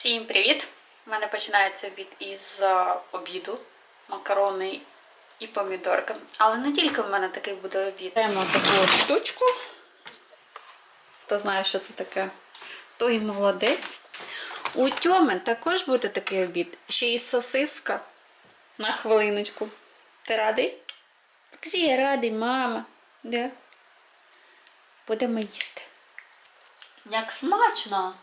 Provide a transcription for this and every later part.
Всім привіт! У мене починається обід із е, обіду, макарони і помідорки. Але не тільки в мене такий буде обід. Беремо таку от штучку. Хто знає, що це таке, той молодець. У Тьоми також буде такий обід. Ще й сосиска. На хвилиночку. Ти радий? Скажи, я радий, мама. Да? Будемо їсти. Як смачно!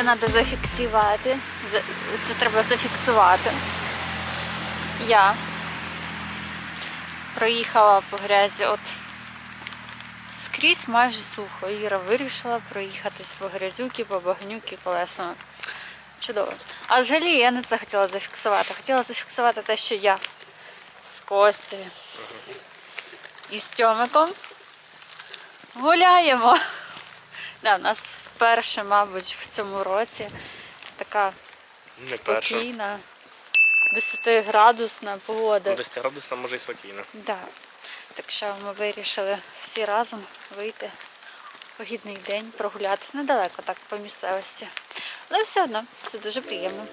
Це треба зафіксувати. Це треба зафіксувати. Я проїхала по грязі от скрізь майже сухо. Іра вирішила проїхатись по грязюки, по багнюки колесами. Чудово. А взагалі я не це хотіла зафіксувати. Хотіла зафіксувати те, що я з Костю і з Тьомиком гуляємо. Да, у нас вперше, мабуть, в цьому році така Не спокійна, 10-градусна погода. 10-градусна, може і спокійна. Да. Так що ми вирішили всі разом вийти в погідний день, прогулятися недалеко так по місцевості. Але все одно це дуже приємно.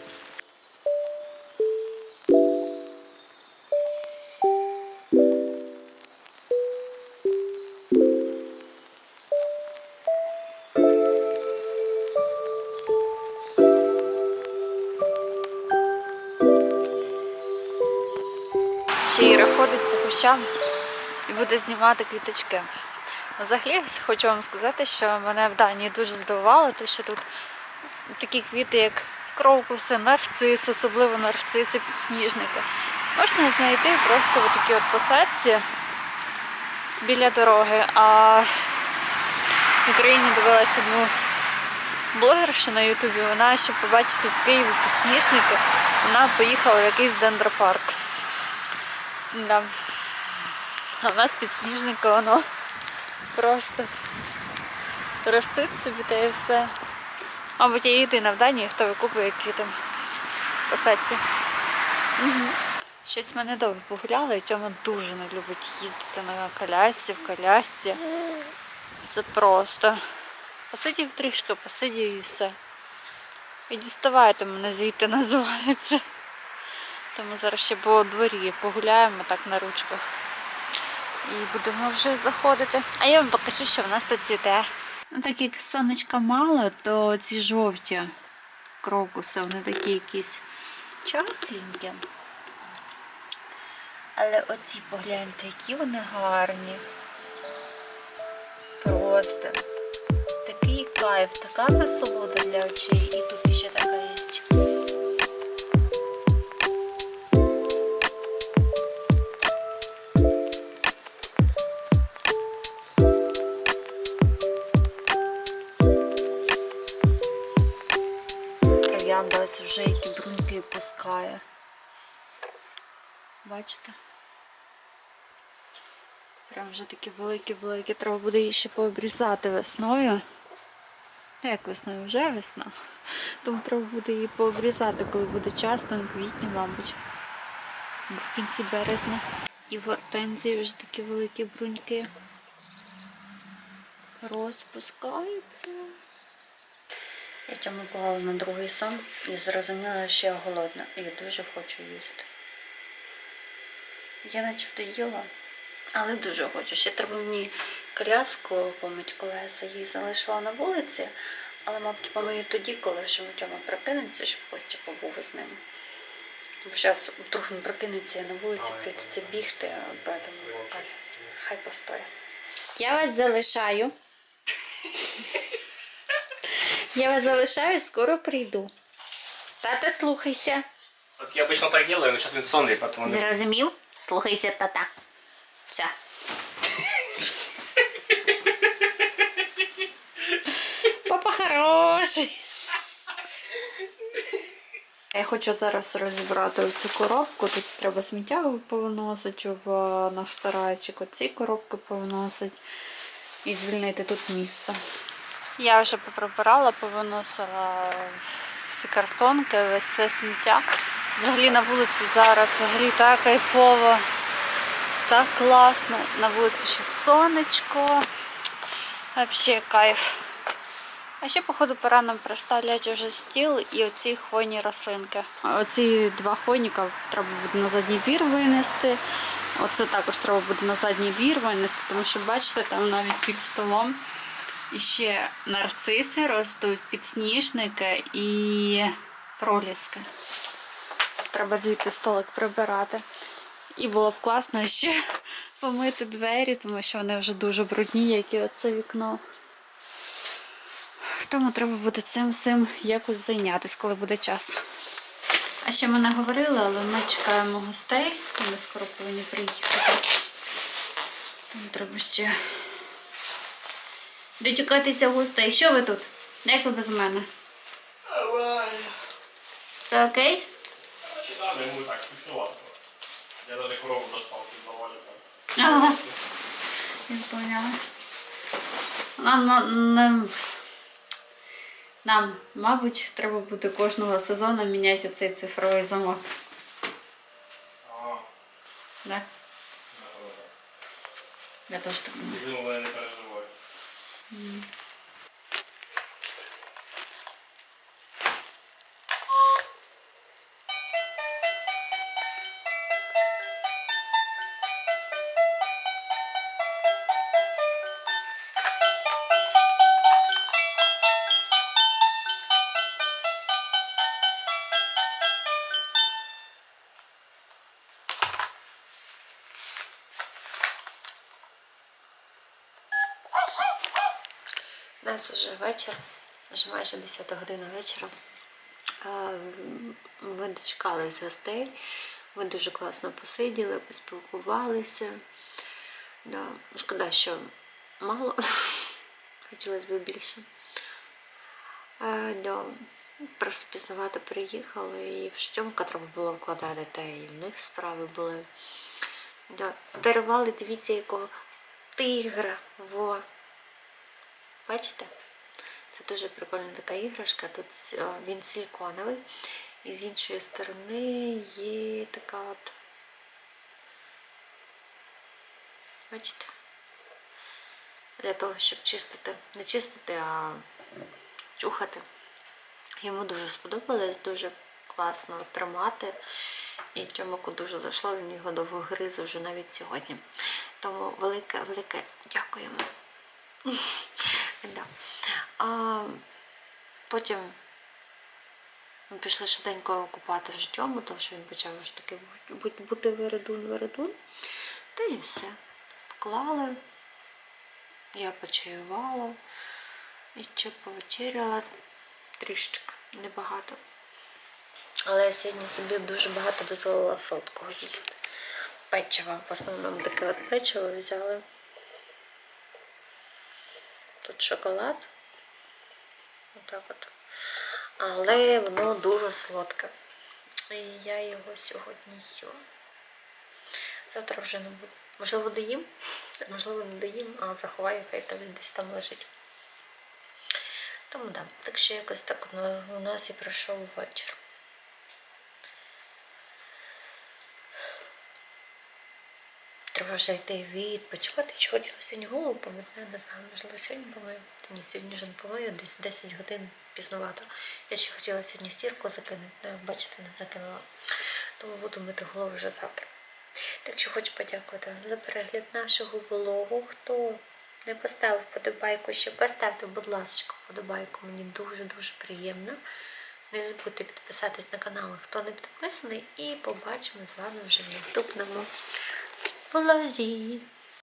Ходить по кущам і буде знімати квіточки. Взагалі хочу вам сказати, що мене в Данії дуже здивувало, те, що тут такі квіти, як кровкуси, нарцис, особливо нарциси, підсніжники. Можна знайти просто такі от посадці біля дороги. А в Україні дивилася одну блогершу на Ютубі. Вона, щоб побачити в Києві підсніжники, вона поїхала в якийсь дендропарк. Да. А в нас підсніжники, воно просто ростуть собі та і все. Мабуть, я єдина в Данії, хто викупує квіти посадці. Угу. Щось ми недовго погуляли, і Тьома дуже не любить їздити на колясці, в колясці. Це просто. Посидів трішки, посидів і все. І діставайте мене звідти називається. Тому зараз ще по дворі погуляємо так на ручках. І будемо вже заходити. А я вам покажу, що в нас тут цвіте. Ну, так як сонечка мало, то ці жовті крокуси, вони такі якісь чахленькі. Але оці погляньте, які вони гарні. Просто такий кайф, така насолода для очей. І тут ще така є. Ось вже які бруньки пускає. Бачите? Прям вже такі великі-великі. Треба буде її ще пообрізати весною. Ну, Як весною? Вже весна. Тому треба буде її пообрізати, коли буде час, там в квітні, мабуть. В кінці березня. І в гортензії вже такі великі бруньки розпускаються. Я цьому поклала на другий сон і зрозуміла, що я голодна і дуже хочу їсти. Я начебто їла, але дуже хочу. Ще треба мені коляску помить колеса, її залишила на вулиці, але, мабуть, помию тоді, коли вже Тьома прокинеться, щоб Костя побув з ним. Бо зараз вдруг він прокинеться, я на вулиці прийдеться бігти, поэтому кажу. хай постоє. Я вас залишаю. Я вас залишаю, скоро прийду. Тата, слухайся. От я обычно так делаю, но сейчас він сонний, потому не... Зрозумів? Слухайся, тата. Все. Папа хороший. Я хочу зараз розібрати цю коробку. Тут треба сміття повиносити в наш сарайчик. Оці коробки повиносить і звільнити тут місце. Я вже поприбирала, повиносила всі картонки, весь це сміття. Взагалі на вулиці зараз взагалі так кайфово, так класно. На вулиці ще сонечко. Взагалі кайф. А ще, походу, пора нам приставляти вже стіл і оці хвойні рослинки. Оці два хвойника треба буде на задній двір винести. Оце також треба буде на задній двір винести, тому що, бачите, там навіть під столом і ще нарциси ростуть, підсніжники і проліски. Треба звідти столик прибирати. І було б класно ще помити двері, тому що вони вже дуже брудні, як і оце вікно. Тому треба буде цим всім якось зайнятися, коли буде час. А ще ми не говорили, але ми чекаємо гостей. Вони скоро повинні приїхати. Тому треба ще дочекатися гостей. Що ви тут? Як ви без мене? Все окей? Читали, йому так скучновато. Я навіть корову доспав, під завалю. Ага. Я поняла. Нам, нам, нам, мабуть, треба буде кожного сезону міняти оцей цифровий замок. Ага. Да? Я теж так думаю. Видимо, вони не Mm. У нас вже вечір, вже майже 10 година вечора. Ми дочекались гостей. Ми дуже класно посиділи, поспілкувалися. Да. Шкода, що мало. Хотілося б більше. А, да. Просто пізнавато приїхали і в Штьомка треба було вкладати, та і в них справи були. Да. Дарували, дивіться, якого тигра. Во. Бачите? Це дуже прикольна така іграшка. Тут е, він силіконовий. І з іншої сторони є така от. Бачите? Для того, щоб чистити. Не чистити, а чухати. Йому дуже сподобалось, дуже класно тримати. І Тьомику дуже зайшло, він його довго гриз вже навіть сьогодні. Тому велике, велике дякуємо. Да. А потім ми пішли швиденько купати в життєму, тому що він почав вже таки бути вередун, вередун. Та і все. Вклали. Я почаювала. І ще повечеряла трішечки, небагато. Але я сьогодні собі дуже багато дозволила солодкого їсти. Печиво. В основному таке от печиво взяли. Тут шоколад. Отак от. Але воно дуже солодке. І я його сьогодні їла. Завтра вже не буду. Можливо, доїм, можливо, не доїм, а заховаю, хай там десь там лежить. Тому так. Так що якось так у нас і пройшов вечір. Треба вже йти відпочивати. Чи хотіла сьогодні голову помити? Я не знаю, можливо, сьогодні помию. Ні, сьогодні вже не помию, десь 10 годин пізнавато. Я ще хотіла сьогодні стірку закинути, але як бачите, не закинула. Тому буду мити голову вже завтра. Так що хочу подякувати за перегляд нашого влогу. Хто не поставив вподобайку, ще поставте, будь ласка, вподобайку. Мені дуже-дуже приємно. Не забудьте підписатись на канал, хто не підписаний, і побачимо з вами вже в наступному Pelosi.